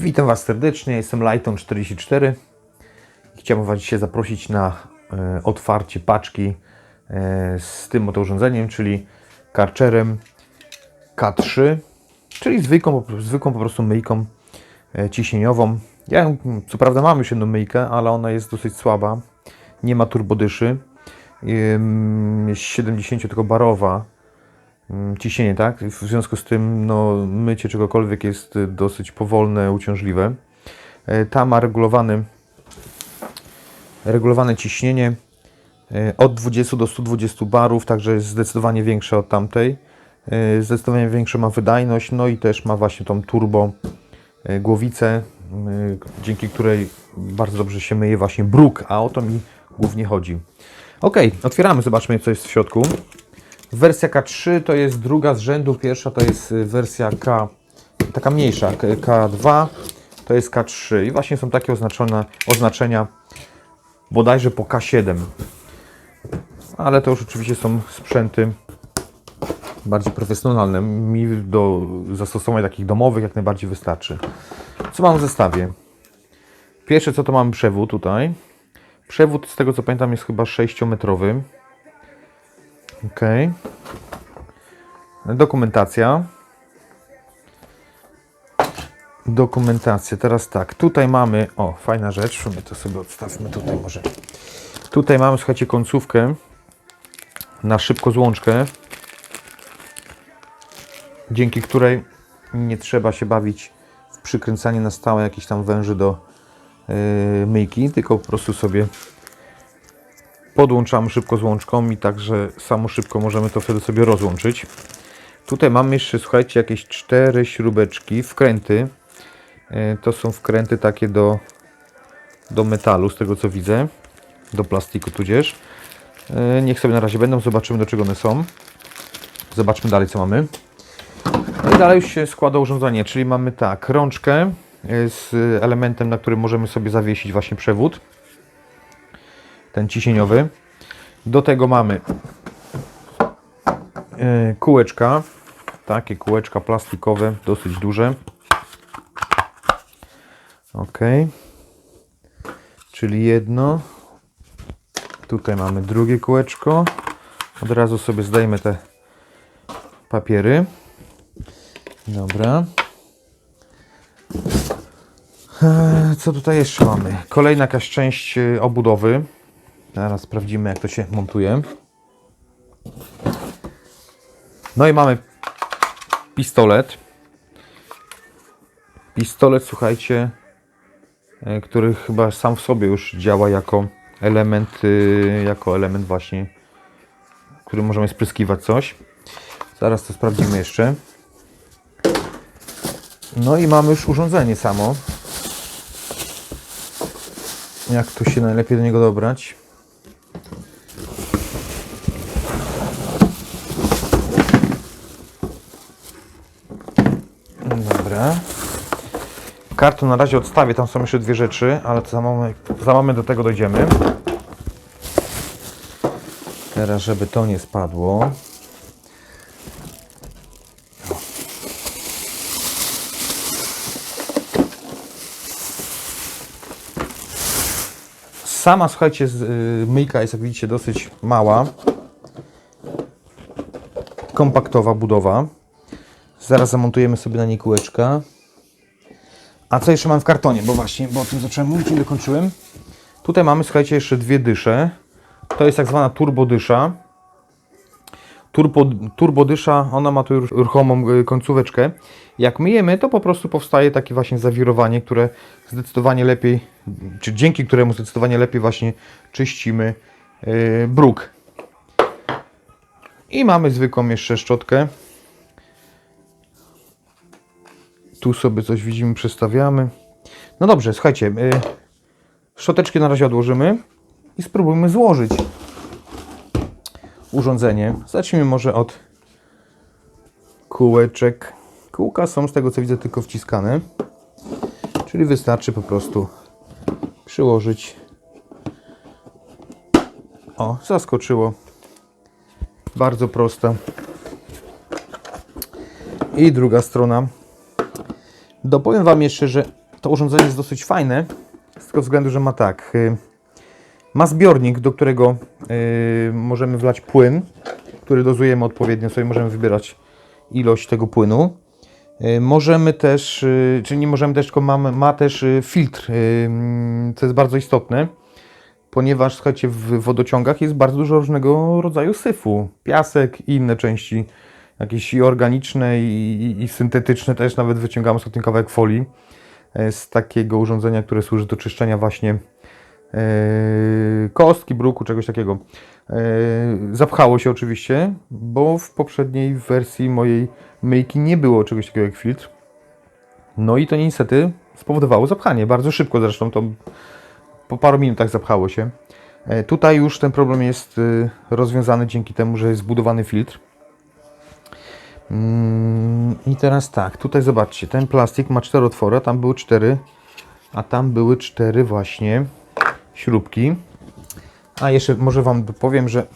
Witam Was serdecznie, jestem Lighton44. Chciałbym Was dzisiaj zaprosić na e, otwarcie paczki e, z tym oto urządzeniem, czyli Karcherem K3, czyli zwykłą, zwykłą po prostu myjką e, ciśnieniową. Ja co prawda mam już jedną myjkę, ale ona jest dosyć słaba, nie ma turbodyszy, jest 70 tylko barowa ciśnienie, tak? W związku z tym no, mycie czegokolwiek jest y, dosyć powolne, uciążliwe. E, Ta ma regulowany, regulowane ciśnienie e, od 20 do 120 barów, także jest zdecydowanie większe od tamtej. E, Zdecydowanie większą ma wydajność, no i też ma właśnie tą turbo głowicę, dzięki której bardzo dobrze się myje właśnie bruk, a o to mi głównie chodzi. Ok, otwieramy, zobaczmy co jest w środku. Wersja K3 to jest druga z rzędu, pierwsza to jest y, wersja K, taka mniejsza, K- K2 to jest K3 i właśnie są takie oznaczone oznaczenia bodajże po K7. Ale to już oczywiście są sprzęty bardziej profesjonalne. Mi do zastosowań takich domowych jak najbardziej wystarczy. Co mam w zestawie? Pierwsze co to mamy przewód tutaj. Przewód z tego co pamiętam jest chyba 6-metrowy. Ok. Dokumentacja. Dokumentacja. Teraz tak, tutaj mamy, o, fajna rzecz, w sumie to sobie odstawmy tutaj może. Tutaj mamy, słuchajcie, końcówkę na szybko złączkę, dzięki której nie trzeba się bawić w przykręcanie na stałe jakichś tam węży do yy, myjki, tylko po prostu sobie podłączamy szybko z łączką i także samo szybko możemy to wtedy sobie rozłączyć. Tutaj mamy jeszcze, słuchajcie, jakieś cztery śrubeczki, wkręty. E, To są wkręty takie do, do metalu, z tego co widzę. Do plastiku tudzież. E, Niech sobie na razie będą, zobaczymy do czego one są. Zobaczmy dalej co mamy. No i dalej już się składa urządzenie, czyli mamy tak, rączkę e, z elementem, na którym możemy sobie zawiesić właśnie przewód ten ciśnieniowy. Do tego mamy e, kółeczka, takie kółeczka plastikowe, dosyć duże. Ok. Czyli jedno. Tutaj mamy drugie kółeczko. Od razu sobie zdejmę te papiery. Dobra. Eee, Co tutaj jeszcze mamy? Kolejna jakaś część e, obudowy. Zaraz sprawdzimy, jak to się montuje. No i mamy pistolet. Pistolet, słuchajcie, e, który chyba sam w sobie już działa jako element, y, jako element właśnie, który możemy spryskiwać coś. Zaraz to sprawdzimy jeszcze. No i mamy już urządzenie samo. Jak tu się najlepiej do niego dobrać? Dobra. Na razie odstawię, tam są jeszcze dwie rzeczy, ale za moment, za moment do tego dojdziemy. Teraz, żeby to nie spadło. Sama, słuchajcie, y, myjka jest, jak widzicie, dosyć mała. Kompaktowa budowa. Zaraz zamontujemy sobie na niej kółeczka. A co jeszcze mam w kartonie? Bo właśnie, bo o tym zacząłem mówić i dokończyłem. Tutaj mamy, słuchajcie, jeszcze dwie dysze. To jest tak zwana turbodysza. Turbo, turbodysza, ona ma tu już ruchomą y, końcóweczkę. Jak myjemy, to po prostu powstaje takie właśnie zawirowanie, które zdecydowanie lepiej, czy dzięki któremu zdecydowanie lepiej właśnie czyścimy yy, bruk. I mamy zwykłą jeszcze szczotkę. Tu sobie coś widzimy, przestawiamy. No dobrze, słuchajcie. Yy, szczoteczki na razie odłożymy i spróbujmy złożyć urządzenie. Zacznijmy może od kółeczek. Kółka są z tego co widzę tylko wciskane. Czyli wystarczy po prostu przyłożyć. O, zaskoczyło. Bardzo proste. I druga strona. Dopowiem Wam jeszcze, że to urządzenie jest dosyć fajne, z tego względu, że ma tak, y, ma zbiornik, do którego y, możemy wlać płyn, który dozujemy odpowiednio, sobie możemy wybierać ilość tego płynu. Y, Możemy też, y, czyli nie możemy też, tylko mamy, ma też filtr, mm, co jest bardzo istotne, ponieważ słuchajcie, w wodociągach jest bardzo dużo różnego rodzaju syfu. Piasek i inne części, jakieś i organiczne, i, i, i syntetyczne, też nawet wyciągamy ostatnio kawałek folii e, z takiego urządzenia, które służy do czyszczenia właśnie e, kostki, bruku, czegoś takiego. E, Zapchało się oczywiście, bo w poprzedniej wersji mojej myjki nie było czegoś takiego jak filtr. No i to niestety spowodowało zapchanie. Bardzo szybko zresztą to po paru minutach zapchało się. Tutaj już ten problem jest rozwiązany dzięki temu, że jest zbudowany filtr. Mm, I teraz tak, tutaj zobaczcie, ten plastik ma cztery otwory, a tam były cztery, a tam były cztery właśnie śrubki. A jeszcze może Wam powiem, że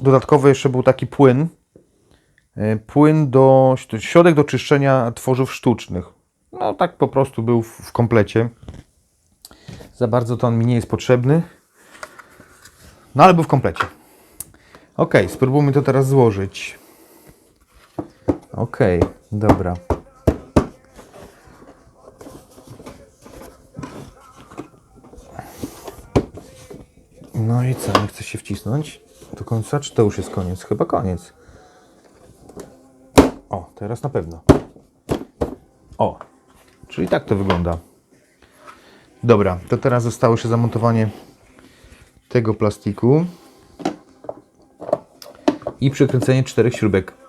dodatkowo jeszcze był taki płyn, e, płyn do, środek do czyszczenia tworzyw sztucznych. No tak po prostu był w, w komplecie. Za bardzo to on mi nie jest potrzebny. No ale był w komplecie. Ok, spróbujmy to teraz złożyć. Ok, dobra. No i co, nie chce się wcisnąć do końca, czy to już jest koniec? Chyba koniec. O, teraz na pewno. O, czyli tak to wygląda. Dobra, to teraz zostało jeszcze zamontowanie tego plastiku i przykręcenie czterech śrubek.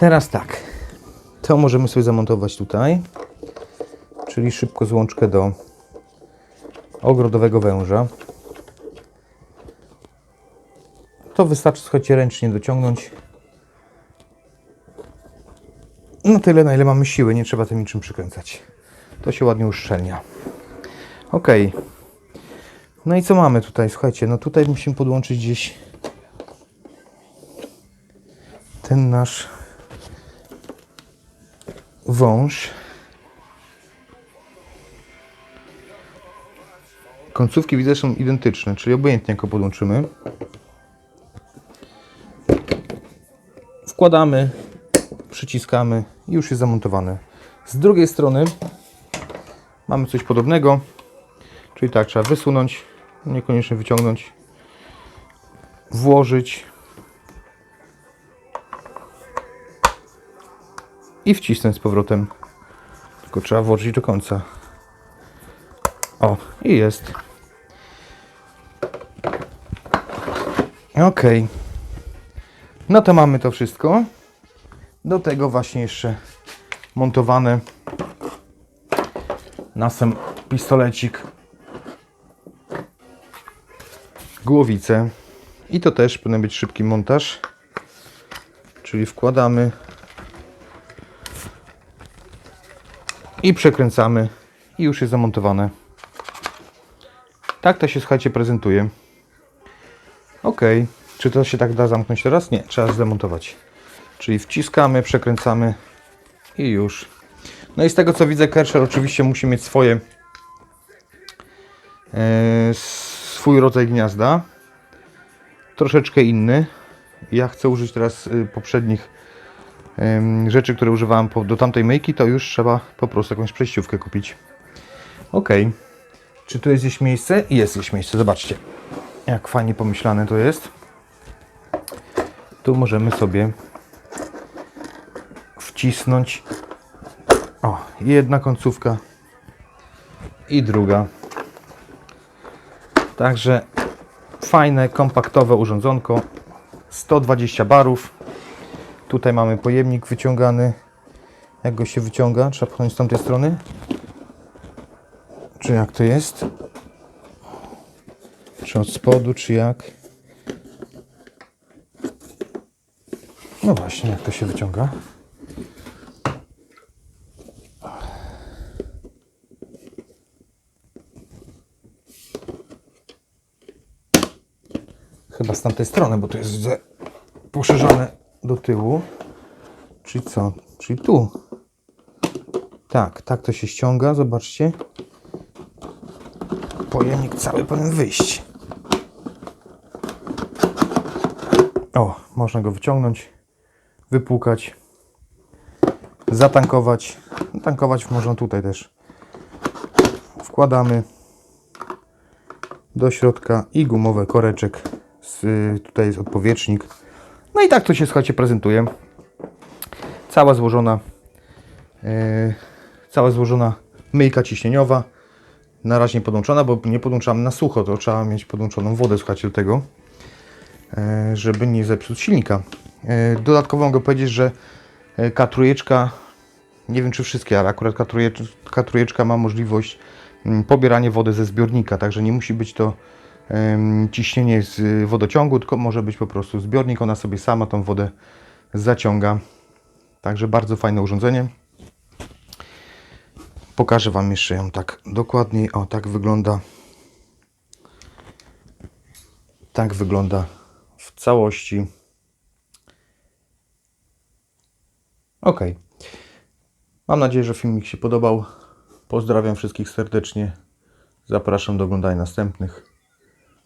Teraz tak, to możemy sobie zamontować tutaj, czyli szybko złączkę do ogrodowego węża. To wystarczy, słuchajcie, ręcznie dociągnąć. No tyle, na ile mamy siły, nie trzeba tym niczym przykręcać. To się ładnie uszczelnia. Ok. No i co mamy tutaj? Słuchajcie, no tutaj musimy podłączyć gdzieś ten nasz wąż. Końcówki widzę są identyczne, czyli obojętnie jak go podłączymy. Wkładamy, przyciskamy i już jest zamontowane. Z drugiej strony mamy coś podobnego, czyli tak, trzeba wysunąć, niekoniecznie wyciągnąć, włożyć i wcisnąć z powrotem. Tylko trzeba włożyć do końca. O, i jest. Ok. No to mamy to wszystko. Do tego właśnie jeszcze montowane na sam pistolecik głowicę. I to też powinien być szybki montaż. Czyli wkładamy i przekręcamy i już jest zamontowane. Tak to się słuchajcie prezentuje. Ok. Czy to się tak da zamknąć teraz? Nie, trzeba zdemontować. Czyli wciskamy, przekręcamy i już. No i z tego co widzę, Kersher oczywiście musi mieć swoje e, swój rodzaj gniazda. Troszeczkę inny. Ja chcę użyć teraz y, poprzednich rzeczy, które używałem do tamtej myjki, to już trzeba po prostu jakąś przejściówkę kupić. Ok. Czy tu jest gdzieś miejsce? Jest gdzieś miejsce, zobaczcie. Jak fajnie pomyślane to jest. Tu możemy sobie wcisnąć. O, jedna końcówka i druga. Także fajne, kompaktowe urządzonko. 120 barów. Tutaj mamy pojemnik wyciągany. Jak go się wyciąga? Trzeba pchnąć z tamtej strony. Czy jak to jest? Czy od spodu, czy jak? No właśnie, jak to się wyciąga? Chyba z tamtej strony, bo to jest widzę, poszerzone do tyłu. Czyli co? Czyli tu. Tak, tak to się ściąga, zobaczcie. Pojemnik cały powinien wyjść. O, można go wyciągnąć, wypłukać, zatankować. Tankować można tutaj też. Wkładamy do środka i gumowy koreczek. Z, tutaj jest odpowietrznik. No i tak to się, słuchajcie, prezentuje. Cała złożona e, cała złożona myjka ciśnieniowa. Na razie nie podłączona, bo nie podłączamy na sucho, to trzeba mieć podłączoną wodę, słuchajcie, do tego, e, żeby nie zepsuć silnika. E, Dodatkowo mogę powiedzieć, że K3, nie wiem czy wszystkie, ale akurat K3, K3 ma możliwość mm, pobierania wody ze zbiornika, także nie musi być to ciśnienie z wodociągu, tylko może być po prostu zbiornik, ona sobie sama tą wodę zaciąga. Także bardzo fajne urządzenie. Pokażę Wam jeszcze ją tak dokładniej. O, tak wygląda. Tak wygląda w całości. Ok. Mam nadzieję, że filmik się podobał. Pozdrawiam wszystkich serdecznie. Zapraszam do oglądania następnych.